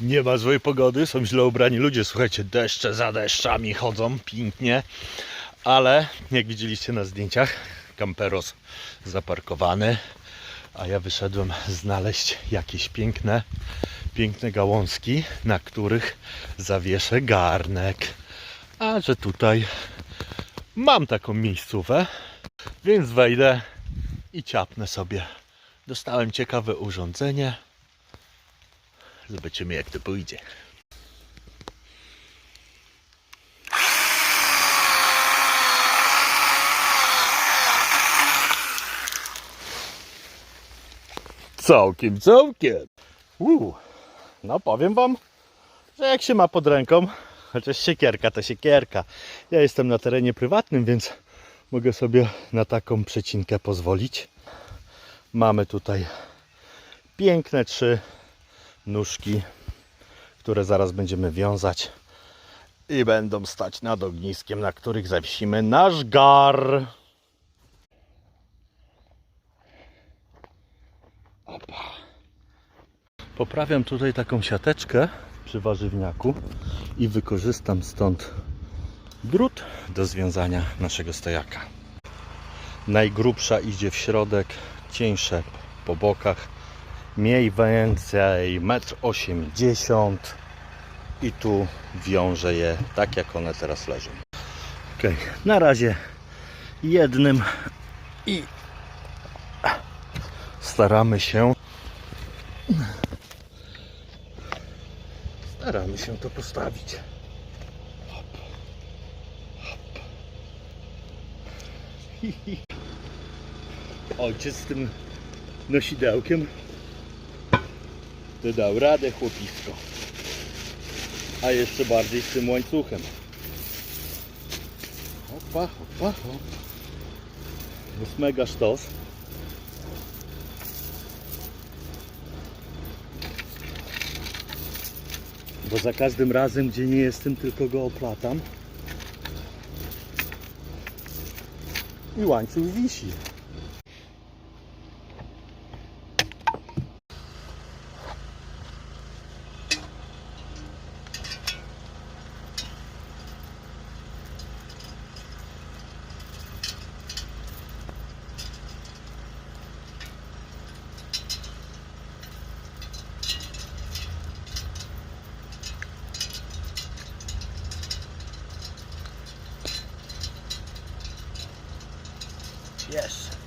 Nie ma złej pogody, są źle ubrani ludzie. Słuchajcie, deszcze za deszczami chodzą pięknie, ale jak widzieliście na zdjęciach, kamperos zaparkowany, a ja wyszedłem znaleźć jakieś piękne, piękne gałązki, na których zawieszę garnek. A że tutaj mam taką miejscówę, więc wejdę i ciapnę sobie. Dostałem ciekawe urządzenie. Zobaczymy jak to pójdzie. Całkiem, całkiem. Uu, no powiem wam, że jak się ma pod ręką, chociaż siekierka to siekierka. Ja jestem na terenie prywatnym, więc mogę sobie na taką przecinkę pozwolić. Mamy tutaj piękne trzy nóżki, które zaraz będziemy wiązać i będą stać nad ogniskiem, na których zawiesimy nasz gar. Opa. Poprawiam tutaj taką siateczkę przy warzywniaku i wykorzystam stąd drut do związania naszego stojaka. Najgrubsza idzie w środek, cieńsze po bokach, mniej więcej 1,80 m i tu wiążę je tak jak one teraz leżą. Ok, na razie jednym i staramy się. Staramy się to postawić. Ojciec z tym nosidełkiem to dał radę chłopisko. A jeszcze bardziej z tym łańcuchem. Hopa, hopa, hop. Jest mega sztos. Bo za każdym razem, gdzie nie jestem, tylko go oplatam. I łańcuch wisi. Yes.